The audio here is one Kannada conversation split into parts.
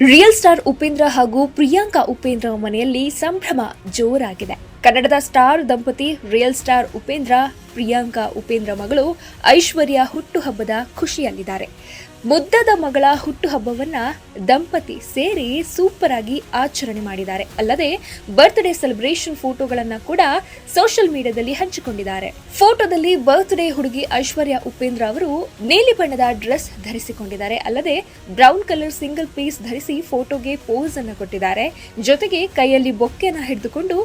ರಿಯಲ್ ಸ್ಟಾರ್ ಉಪೇಂದ್ರ ಹಾಗೂ ಪ್ರಿಯಾಂಕಾ ಉಪೇಂದ್ರ ಮನೆಯಲ್ಲಿ ಸಂಭ್ರಮ ಜೋರಾಗಿದೆ. ಕನ್ನಡದ ಸ್ಟಾರ್ ದಂಪತಿ, ರಿಯಲ್ ಸ್ಟಾರ್ ಉಪೇಂದ್ರ, ಪ್ರಿಯಾಂಕಾ ಉಪೇಂದ್ರ ಮಗಳು ಐಶ್ವರ್ಯ ಹುಟ್ಟುಹಬ್ಬದ ಖುಷಿಯಲ್ಲಿದ್ದಾರೆ. ಮುದ್ದದ ಮಗಳ ಹುಟ್ಟುಹಬ್ಬವನ್ನ ದಂಪತಿ ಸೇರಿ ಸೂಪರ್ ಆಗಿ ಆಚರಣೆ ಮಾಡಿದ್ದಾರೆ. ಅಲ್ಲದೆ ಬರ್ತ್ಡೇ ಸೆಲೆಬ್ರೇಷನ್ ಫೋಟೋಗಳನ್ನ ಕೂಡ ಸೋಷಿಯಲ್ ಮೀಡಿಯಾದಲ್ಲಿ ಹಂಚಿಕೊಂಡಿದ್ದಾರೆ. ಫೋಟೋದಲ್ಲಿ ಬರ್ತ್ಡೇ ಹುಡುಗಿ ಐಶ್ವರ್ಯ ಉಪೇಂದ್ರ ಅವರು ನೀಲಿ ಬಣ್ಣದ ಡ್ರೆಸ್ ಧರಿಸಿಕೊಂಡಿದ್ದಾರೆ. ಅಲ್ಲದೆ ಬ್ರೌನ್ ಕಲರ್ ಸಿಂಗಲ್ ಪೀಸ್ ಧರಿಸಿ ಫೋಟೋಗೆ ಪೋಸ್ ಅನ್ನು ಕೊಟ್ಟಿದ್ದಾರೆ. ಜೊತೆಗೆ ಕೈಯಲ್ಲಿ ಬೊಕ್ಕೆನ ಹಿಡಿದುಕೊಂಡು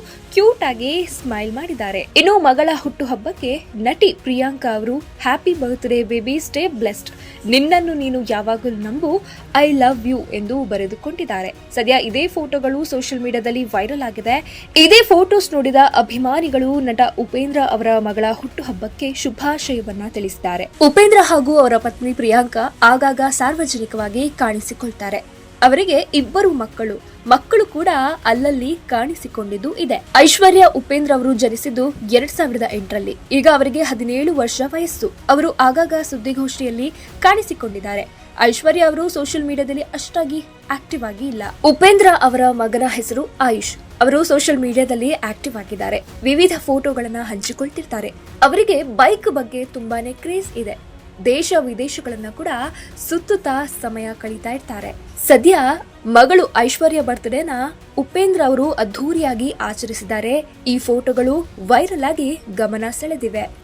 ಆಗಿ ಸ್ಮೈಲ್ ಮಾಡಿದ್ದಾರೆ. ಇನ್ನು ಮಗಳ ಹುಟ್ಟುಹಬ್ಬಕ್ಕೆ ನಟಿ ಪ್ರಿಯಾಂಕಾ ಅವರು happy birthday baby, stay blessed. ನಿನ್ನನ್ನು ನೀನು ಯಾವಾಗಲೂ ನಂಬು, ಐ ಲವ್ ಯು ಎಂದು ಬರೆದುಕೊಂಡಿದ್ದಾರೆ. ಸದ್ಯ ಇದೇ ಫೋಟೋಗಳು ಸೋಷಿಯಲ್ ಮೀಡಿಯಾದಲ್ಲಿ ವೈರಲ್ ಆಗಿದೆ. ಇದೇ ಫೋಟೋಸ್ ನೋಡಿದ ಅಭಿಮಾನಿಗಳು ನಟ ಉಪೇಂದ್ರ ಅವರ ಮಗಳ ಹುಟ್ಟುಹಬ್ಬಕ್ಕೆ ಶುಭಾಶಯವನ್ನ ತಿಳಿಸಿದ್ದಾರೆ. ಉಪೇಂದ್ರ ಹಾಗೂ ಅವರ ಪತ್ನಿ ಪ್ರಿಯಾಂಕಾ ಆಗಾಗ ಸಾರ್ವಜನಿಕವಾಗಿ ಕಾಣಿಸಿಕೊಳ್ತಾರೆ. ಅವರಿಗೆ ಇಬ್ಬರು ಮಕ್ಕಳು. ಮಕ್ಕಳು ಕೂಡ ಅಲ್ಲಲ್ಲಿ ಕಾಣಿಸಿಕೊಂಡಿದ್ದು ಇದೆ. ಐಶ್ವರ್ಯ ಉಪೇಂದ್ರ ಅವರು ಜನಿಸಿದ್ದು ಎರಡ್ ಸಾವಿರದ ಎಂಟರಲ್ಲಿ. ಈಗ ಅವರಿಗೆ ಹದಿನೇಳು ವರ್ಷ ವಯಸ್ಸು. ಅವರು ಆಗಾಗ ಸುದ್ದಿಗೋಷ್ಠಿಯಲ್ಲಿ ಕಾಣಿಸಿಕೊಂಡಿದ್ದಾರೆ. ಐಶ್ವರ್ಯ ಅವರು ಸೋಷಿಯಲ್ ಮೀಡಿಯಾದಲ್ಲಿ ಅಷ್ಟಾಗಿ ಆಕ್ಟಿವ್ ಆಗಿ ಇಲ್ಲ. ಉಪೇಂದ್ರ ಅವರ ಮಗನ ಹೆಸರು ಆಯುಷ್. ಅವರು ಸೋಷಿಯಲ್ ಮೀಡಿಯಾದಲ್ಲಿ ಆಕ್ಟಿವ್ ಆಗಿದ್ದಾರೆ. ವಿವಿಧ ಫೋಟೋಗಳನ್ನ ಹಂಚಿಕೊಳ್ತಿರ್ತಾರೆ. ಅವರಿಗೆ ಬೈಕ್ ಬಗ್ಗೆ ತುಂಬಾನೇ ಕ್ರೇಜ್ ಇದೆ. ದೇಶ ವಿದೇಶಗಳನ್ನ ಕೂಡ ಸುತ್ತುತ್ತಾ ಸಮಯ ಕಳೀತಾ ಇರ್ತಾರೆ. ಸದ್ಯ ಮಗಳು ಐಶ್ವರ್ಯ ಬರ್ತ್ಡೇನ ಉಪೇಂದ್ರ ಅವರು ಅದ್ಧೂರಿಯಾಗಿ ಆಚರಿಸಿದ್ದಾರೆ. ಈ ಫೋಟೋಗಳು ವೈರಲ್ ಆಗಿ ಗಮನ ಸೆಳೆದಿವೆ.